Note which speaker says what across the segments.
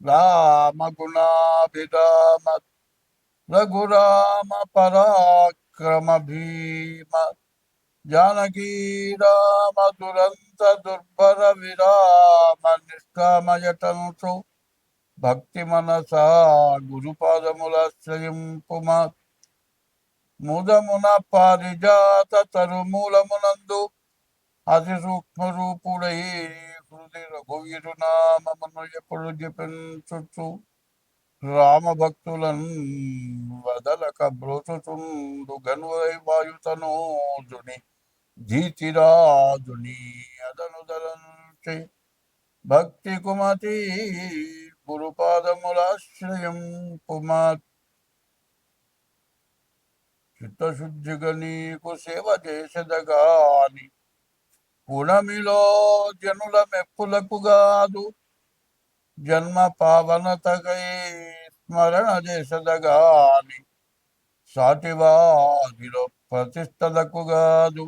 Speaker 1: రామగుణాభిరామ రఘురామ పరాక్రమ భీమ జానకీ రామ దురంత దుర్భర విరామ నిష్కామయటంసు భక్తి మనసా గురుపాదములాశ్రయింపుమ ముదమున పారిజాత తరుమూలమునందు అతి సూక్ష్మ రూపుడై హృది రఘువీరు నామమును ఎప్పుడు జపించుచు రామ భక్తులను వదలక బ్రోచుచుండు గనువై వాయుతనోజుని జీతిరాజుని అదనుదలంచి భక్తి కుమతి గురుపాదములాశ్రయం కుమార్. చిత్తశుద్ధిగా నీకు సేవ చేసేదగాని గుణమిలో జనుల మెప్పులకు గాదు. జన్మ పావనతకై స్మరణ చేసదగాని సాటివాదిలో ప్రతిష్టలకు గాదు.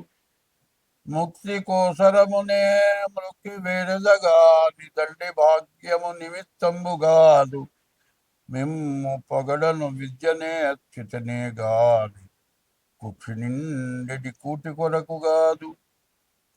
Speaker 1: ముక్తి కోసరమునే మృక్కి వేడదగాని దండి భాగ్యము నిమిత్తంబు గాదు. మిమ్ము పొగడను విద్యనే అచ్యుతనే గాని కుక్షి నిండెడి కూటి కొరకు గాదు.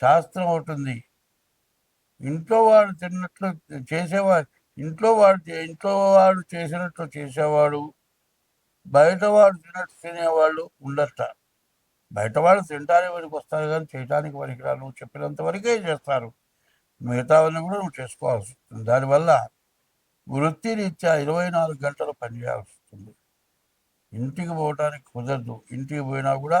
Speaker 1: శాస్త్రం అవుతుంది ఇంట్లో వాడు తిన్నట్లు చేసేవాడు ఇంట్లో వాడు ఇంట్లో వాడు చేసినట్లు చేసేవాడు బయట వాడు తిన్నట్టు తినేవాళ్ళు ఉండట బయట వాళ్ళు తినడానికి వరకు వస్తారు కానీ చేయడానికి పనికిరా నువ్వు చెప్పినంత వరకే చేస్తారు. మిగతావన్నీ కూడా నువ్వు చేసుకోవాల్సి వస్తుంది. దానివల్ల వృత్తిరీత్యా ఇరవై నాలుగు గంటలు పనిచేయాల్సి వస్తుంది. ఇంటికి పోవటానికి కుదరదు. ఇంటికి పోయినా కూడా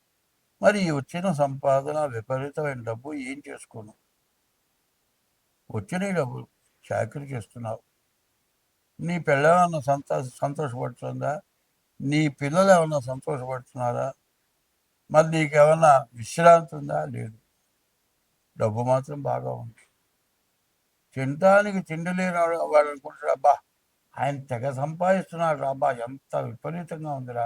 Speaker 1: మరి వచ్చిన సంపాదన విపరీతమైన డబ్బు ఏం చేసుకోను వచ్చిన డబ్బు చాకరీ చేస్తున్నావు. నీ పిల్లలేమన్నా సంతో సంతోషపడుతుందా? నీ పిల్లలు ఏమన్నా సంతోషపడుతున్నారా? మరి నీకేమన్నా విశ్రాంతి ఉందా? లేదు. డబ్బు మాత్రం బాగా ఉంది. తినడానికి తిండి లేని వాడు వాడు అనుకుంటాడు అబ్బా ఆయన తెగ సంపాదిస్తున్నాడు అబ్బా ఎంత విపరీతంగా ఉందిరా.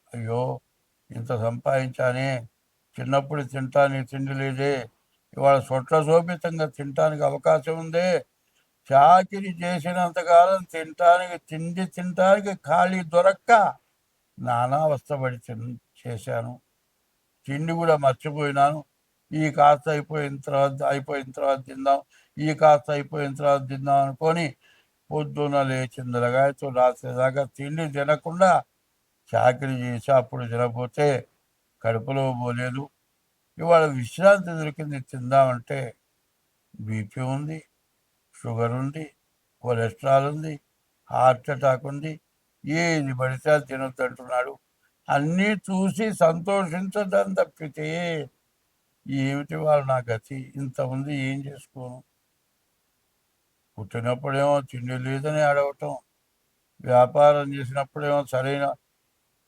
Speaker 1: అయ్యో ఇంత సంపాదించానే చిన్నప్పుడు తింటానికి తిండి లేదే. ఇవాళ సొట్ల శోభితంగా తినటానికి అవకాశం ఉందే. చాకిరి చేసినంతకాలం తినటానికి తిండి తినటానికి ఖాళీ దొరక్క. నానా అవస్థపడి తిన్ చేశాను. తిండి కూడా మర్చిపోయినాను. ఈ కాస్త అయిపోయిన తర్వాత అయిపోయిన తర్వాత తిందాం ఈ కాస్త అయిపోయిన తర్వాత తిందాం అనుకొని పొద్దున లేచిందలగాయతో రాత్రి దాకా తిండి తినకుండా చాకరీ చేసి అప్పుడు తినకపోతే కడుపులో పోలేదు. ఇవాళ విశ్రాంతి దొరికింది తిందామంటే బీపీ ఉంది షుగర్ ఉంది కొలెస్ట్రాల్ ఉంది హార్ట్ అటాక్ ఉంది ఏది పడితే అది తినొద్దు అంటున్నాడు. అన్నీ చూసి సంతోషించడం తప్పితే ఏమిటి వాళ్ళు నా గతి? ఇంత ఉంది ఏం చేసుకోను? పుట్టినప్పుడేమో తిండి లేదని అడగటం వ్యాపారం చేసినప్పుడేమో సరైన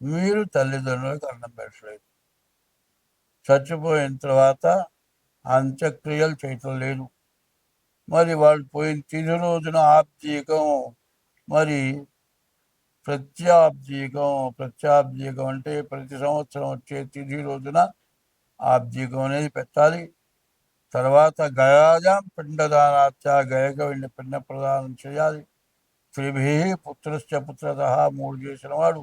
Speaker 1: మీరు తల్లిదండ్రులకు అన్నం పెట్టలేదు. చచ్చిపోయిన తర్వాత అంత్యక్రియలు చేయటం లేదు. మరి వాళ్ళు పోయిన తిది రోజున ఆబ్దీకం మరి ప్రత్యాబ్దీకం ప్రత్యాబ్దీకం అంటే ప్రతి సంవత్సరం వచ్చే తిథి రోజున ఆబ్దీకం అనేది పెట్టాలి. తర్వాత గయాజాం పిండదానాత్య గయక వెళ్ళి పిండ ప్రదానం చేయాలి. త్రిభి పుత్రశ్చ పుత్రత మూడు చేసిన వాడు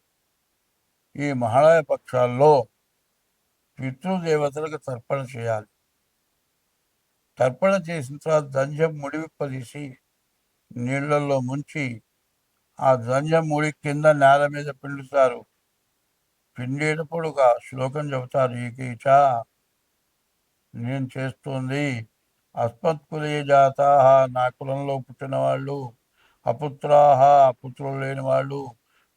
Speaker 1: ఈ మహాళయ పక్షాల్లో పితృదేవతలకు తర్పణ చేయాలి. తర్పణ చేసిన తర్వాత దంజం ముడివిప్పదీసి నీళ్ళల్లో ముంచి ఆ దంజం ముడి కింద నేల మీద పిండుతారు. పిండేటప్పుడు ఒక శ్లోకం చెబుతారు. ఈకీచ నేను చేస్తుంది అస్మత్కులే జాత నా కులంలో పుట్టిన వాళ్ళు అపుత్రాహ పుత్రులు లేని వాళ్ళు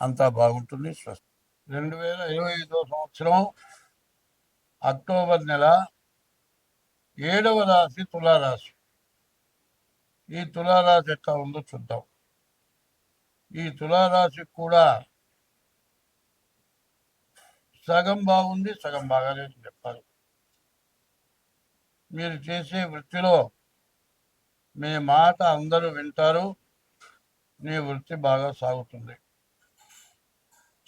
Speaker 1: అంతా బాగుంటుంది. స్వస్తి రెండు వేల ఇరవై ఐదో సంవత్సరం అక్టోబర్ నెల ఏడవ రాశి తులారాశి. ఈ తులారాశి ఎట్లా ఉందో చూద్దాం. ఈ తులారాశికి కూడా సగం బాగుంది సగం బాగాలేదు చెప్పాలి. మీరు చేసే వృత్తిలో మీ మాట అందరూ వింటారు మీ వృత్తి బాగా సాగుతుంది.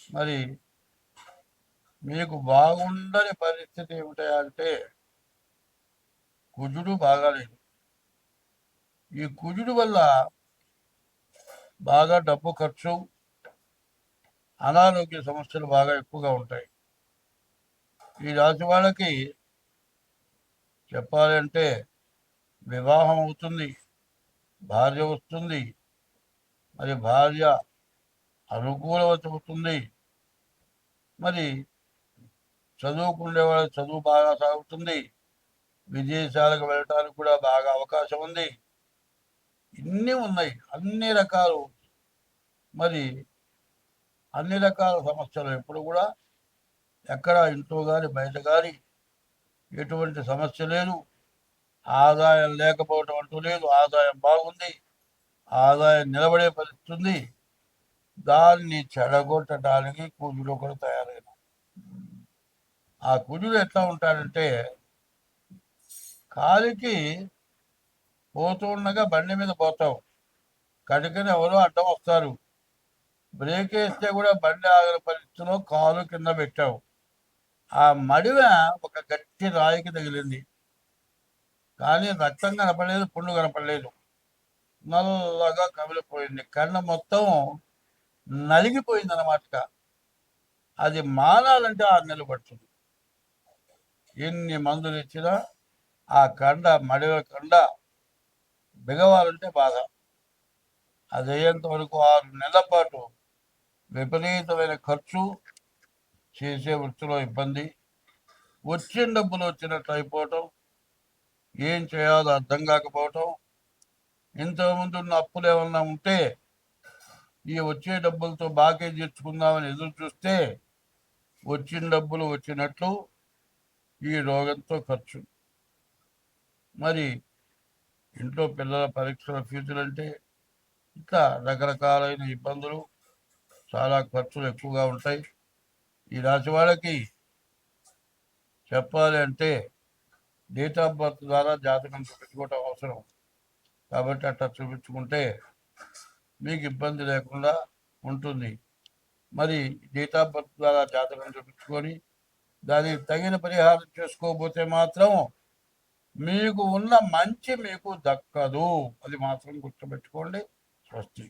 Speaker 1: మరి మీకు బాగుండని పరిస్థితి ఏమిటంటే కుజుడు బాగాలేదు. ఈ కుజుడు వల్ల బాగా డబ్బు ఖర్చు అనారోగ్య సమస్యలు బాగా ఎక్కువగా ఉంటాయి. ఈ రాశి వాళ్ళకి చెప్పాలంటే వివాహం అవుతుంది భార్య వస్తుంది మరి భార్య అనుకూలవతి అవుతుంది మరి చదువుకునే వాళ్ళ చదువు బాగా సాగుతుంది. విదేశాలకు వెళ్ళటానికి కూడా బాగా అవకాశం ఉంది. ఇన్ని ఉన్నాయి. అన్ని రకాలు మరి అన్ని రకాల సమస్యలు ఎప్పుడు కూడా ఎక్కడ ఇంట్లో కానీ బయట కానీ ఎటువంటి సమస్య లేదు. ఆదాయం లేకపోవటం అంటూ లేదు. ఆదాయం బాగుంది. ఆదాయం నిలబడే పరిస్థితి దాన్ని చెడగొట్టడానికి కూతురు కూడా తయారు ఆ కుజుడు ఎట్లా ఉంటాడంటే కాలికి పోతూ ఉండగా బండి మీద పోతావు కడుకని ఎవరో అడ్డం వస్తారు. బ్రేక్ వేస్తే కూడా బండి ఆగిన పరిస్థితిలో కాలు కింద పెట్టావు ఆ మడివ ఒక గట్టి రాయికి తగిలింది. కానీ రక్తం కనపడలేదు పుండు కనపడలేదు. నల్లగా కమిలిపోయింది. కన్ను మొత్తం నలిగిపోయింది అన్నమాట అది మానాలంటే ఆరు నెలలు పడుతుంది. ఎన్ని మందులు ఇచ్చినా ఆ కండ మడివ కండ బిగవాలంటే బాధ. అది అయ్యేంత వరకు ఆరు నెలల పాటు విపరీతమైన ఖర్చు చేసే వృత్తిలో ఇబ్బంది. వచ్చిన డబ్బులు వచ్చినట్లు అయిపోవటం ఏం చేయాలో అర్థం కాకపోవటం. ఇంతకుముందు ఉన్న అప్పులు ఏమన్నా ఉంటే ఈ వచ్చే డబ్బులతో బాకీ తీర్చుకుందామని ఎదురు చూస్తే వచ్చిన డబ్బులు వచ్చినట్లు ఈ రోగంతో ఖర్చు. మరి ఇంట్లో పిల్లల పరీక్షల ఫీజులు అంటే ఇంకా రకరకాలైన ఇబ్బందులు చాలా ఖర్చులు ఎక్కువగా ఉంటాయి. ఈ రాశి వాళ్ళకి చెప్పాలి అంటే డేట్ ఆఫ్ బర్త్ ద్వారా జాతకం చూపించుకోవటం అవసరం. కాబట్టి అట్లా చూపించుకుంటే మీకు ఇబ్బంది లేకుండా ఉంటుంది. మరి డేట్ ఆఫ్ బర్త్ ద్వారా జాతకం చూపించుకొని దానికి తగిన పరిహారం చేసుకోకపోతే మాత్రం మీకు ఉన్న మంచి మీకు దక్కదు. అది మాత్రం గుర్తుపెట్టుకోండి. స్వస్తి.